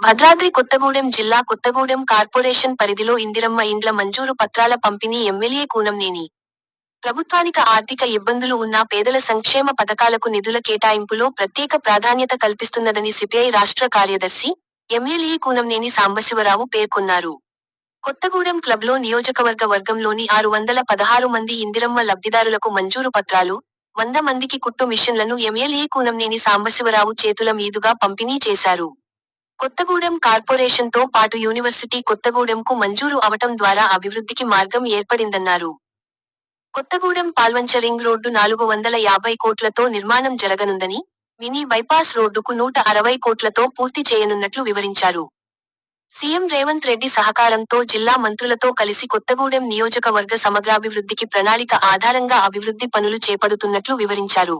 భద్రాద్రి కొత్తగూడెం జిల్లా కొత్తగూడెం కార్పొరేషన్ పరిధిలో ఇందిరమ్మ ఇండ్ల మంజూరు పత్రాల పంపిణీ ఎమ్మెల్యే కూనంనేని. ప్రభుత్వానిక ఆర్థిక ఇబ్బందులు ఉన్న పేదల సంక్షేమ పథకాలకు నిధుల కేటాయింపులో ప్రత్యేక ప్రాధాన్యత కల్పిస్తున్నదని సిపిఐ రాష్ట్ర కార్యదర్శి ఎమ్మెల్యే కూనంనేని సాంబశివరావు పేర్కొన్నారు. కొత్తగూడెం క్లబ్లో నియోజకవర్గ వర్గంలోని ఆరు వందల పదహారు మంది ఇందిరమ్మ లబ్ధిదారులకు మంజూరు పత్రాలు వంద మందికి కుట్టు మిషన్లను ఎమ్మెల్యే కూనంనేని సాంబశివరావు చేతుల మీదుగా పంపిణీ చేశారు. కొత్తగూడెం కార్పొరేషన్తో పాటు యూనివర్సిటీ కొత్తగూడెంకు మంజూరు అవటం ద్వారా అభివృద్ధికి మార్గం ఏర్పడిందన్నారు. కొత్తగూడెం పాల్వంచ రింగ్ రోడ్డు నాలుగు వందల యాభై కోట్లతో నిర్మాణం జరగనుందని మినీ బైపాస్ రోడ్డుకు నూట అరవై కోట్లతో పూర్తి చేయనున్నట్లు వివరించారు. సీఎం రేవంత్ రెడ్డి సహకారంతో జిల్లా మంత్రులతో కలిసి కొత్తగూడెం నియోజకవర్గ సమగ్రాభివృద్ధికి ప్రణాళిక ఆధారంగా అభివృద్ధి పనులు చేపడుతున్నట్లు వివరించారు.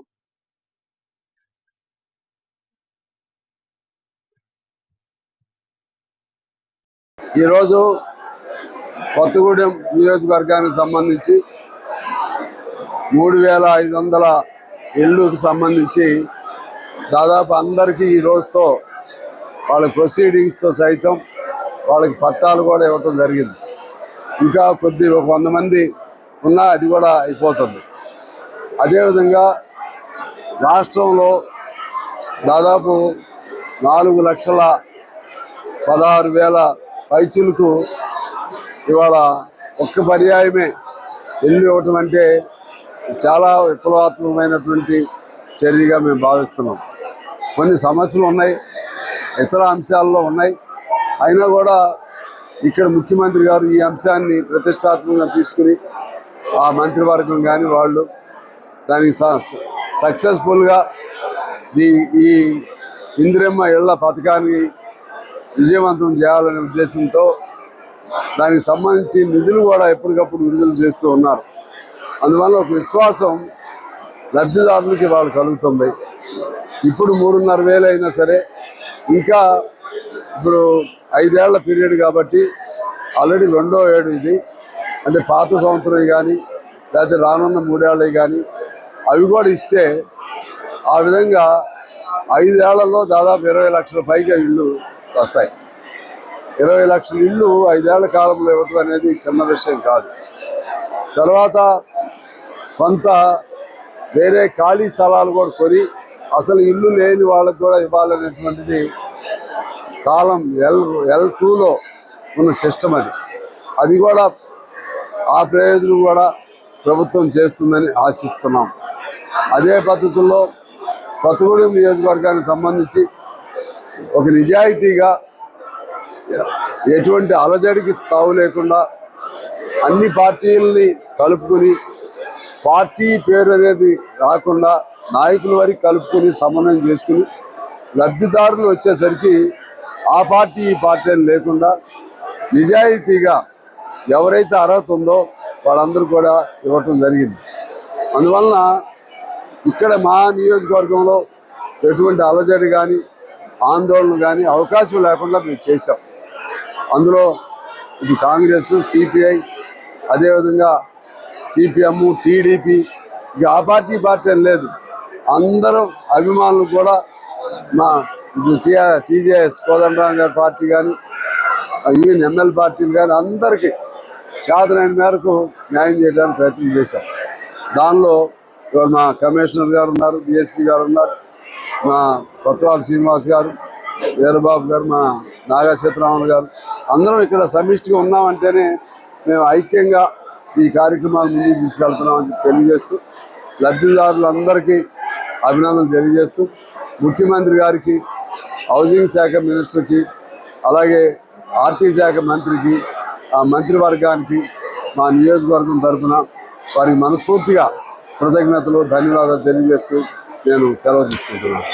ఈరోజు కొత్తగూడెం నియోజకవర్గానికి సంబంధించి మూడు వేల ఐదు వందల ఇళ్ళకు సంబంధించి దాదాపు అందరికీ ఈ రోజుతో వాళ్ళ ప్రొసీడింగ్స్తో సైతం వాళ్ళకి పట్టాలు కూడా ఇవ్వటం జరిగింది. ఇంకా కొద్ది ఒక వంద మంది ఉన్నా అది కూడా అయిపోతుంది. అదేవిధంగా రాష్ట్రంలో దాదాపు నాలుగు లక్షల పదహారు వేల పైచులకు ఇవాళ ఒక్క పర్యాయమే వెళ్ళి ఇవ్వటం అంటే చాలా విప్లవాత్మకమైనటువంటి చర్యగా మేము భావిస్తున్నాం. కొన్ని సమస్యలు ఉన్నాయి ఇతర అంశాల్లో ఉన్నాయి. అయినా కూడా ఇక్కడ ముఖ్యమంత్రి గారు ఈ అంశాన్ని ప్రతిష్టాత్మకంగా తీసుకుని ఆ మంత్రివర్గం కానీ వాళ్ళు దానికి సక్సెస్ఫుల్గా ఈ ఈ ఇందిరమ్మ ఇళ్ళ పథకానికి విజయవంతం చేయాలనే ఉద్దేశంతో దానికి సంబంధించి నిధులు కూడా ఎప్పటికప్పుడు విడుదల చేస్తూ ఉన్నారు. అందువల్ల ఒక విశ్వాసం లబ్ధిదారులకి వాళ్ళు కలుగుతుంది. ఇప్పుడు మూడున్నర వేలు అయినా సరే ఇంకా ఇప్పుడు ఐదేళ్ళ పీరియడ్ కాబట్టి ఆల్రెడీ రెండో ఏడు ఇది. అంటే పాత సంవత్సరం కానీ లేకపోతే రానున్న మూడేళ్ళవి కానీ అవి కూడా ఇస్తే ఆ విధంగా ఐదేళ్ళలో దాదాపు ఇరవై లక్షల పైగా ఇళ్ళు వస్తాయి. ఇరవై లక్షల ఇళ్ళు ఐదేళ్ళ కాలంలో ఇవ్వటం అనేది చిన్న విషయం కాదు. తర్వాత కొంత వేరే ఖాళీ స్థలాలు కూడా కొని అసలు ఇల్లు లేని వాళ్ళకు కూడా ఇవ్వాలనేటువంటిది కాలం ఎల్ ఎల్ టూలో ఉన్న సిస్టమ్ అది. అది కూడా ఆ ప్రయోజనం కూడా ప్రభుత్వం చేస్తుందని ఆశిస్తున్నాం. అదే పద్ధతుల్లో కొత్తగూడెం నియోజకవర్గానికి సంబంధించి ఒక నిజాయితీగా ఎటువంటి అలజడికి తావు లేకుండా అన్ని పార్టీలని కలుపుకొని పార్టీ పేరు అనేది రాకుండా నాయకుల వరకు కలుపుకొని సమన్వయం చేసుకుని లబ్ధిదారులు వచ్చేసరికి ఆ పార్టీ ఈ పార్టీ అని లేకుండా నిజాయితీగా ఎవరైతే అర్హత ఉందో వాళ్ళందరూ కూడా ఇవ్వటం జరిగింది. అందువలన ఇక్కడ మా నియోజకవర్గంలో ఎటువంటి అలజడి కానీ ఆందోళన కానీ అవకాశం లేకుండా మేము చేసాం అందులో ఇది కాంగ్రెస్ సిపిఐ అదేవిధంగా సిపిఎం టీడీపీ ఇక ఆ పార్టీ పార్టీ లేదు. అందరూ అభిమానులు కూడా మా టీజేఎస్ కోదండరామ్ గారి పార్టీ కానీ ఈవెన్ ఎమ్మెల్యే పార్టీలు కానీ అందరికీ చేతనైన మేరకు న్యాయం చేయడానికి ప్రయత్నం చేశాం. దానిలో మా కమిషనర్ గారు ఉన్నారు డిఎస్పీ గారు ఉన్నారు మా కొత్తవాళ్ళ శ్రీనివాస్ గారు వీరబాబు గారు మా నాగా గారు అందరం ఇక్కడ సమిష్టిగా ఉన్నామంటేనే మేము ఐక్యంగా ఈ కార్యక్రమాలు ముందుకు తీసుకెళ్తున్నామని చెప్పి తెలియజేస్తూ లబ్ధిదారులందరికీ అభినందనలు తెలియజేస్తూ ముఖ్యమంత్రి గారికి హౌసింగ్ శాఖ మినిస్టర్కి అలాగే ఆర్థిక శాఖ మంత్రికి ఆ మంత్రివర్గానికి మా నియోజకవర్గం తరఫున వారికి మనస్ఫూర్తిగా కృతజ్ఞతలు ధన్యవాదాలు తెలియజేస్తూ నేను సెలవు తీసుకుంటున్నాను